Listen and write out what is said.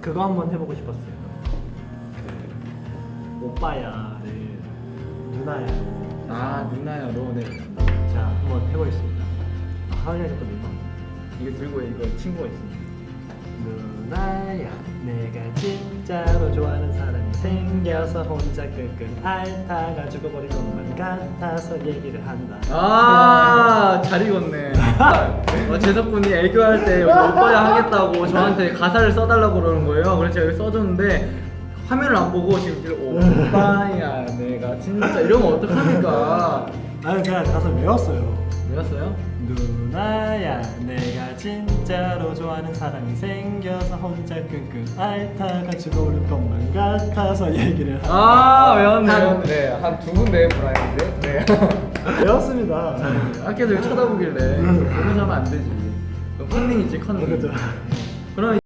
그거 한번 해보고 싶었어요. 그 오빠야를 누나야. 아 누나야 너 네. 자 한번 해보겠습니다. 아, 하은이가 또 민망. 이거 들고 이거 친구가 있습니다. 누나야 내가 진짜로 좋아하는 사람이 생겨서 혼자 끙끙 앓다가 죽어버릴 것만 같아서 얘기를 한다. 아잘 읽었네. 어, 재석군이 애교할 때 여기 오빠야 하겠다고 저한테 가사를 써달라고 그러는 거예요. 그래서 제가 여기 써줬는데 화면을 안 보고 지금 이렇게 오빠야 내가 진짜 이러면 어떡합니까? 나는 그냥 가사 외웠어요. 외웠어요? 누나야 내가 진짜로 좋아하는 사람이 생겨서 혼자 끙끙 앓다가 죽어버릴 것만 같아서 얘기를. 아 외웠네. 한, 외웠네. 네, 한두 군데 불안했는데. 네. 외웠습니다. 아까 저기 쳐다보길래 보면서 하면 안 되지. 컨닝이지 컨닝. 그죠. 그럼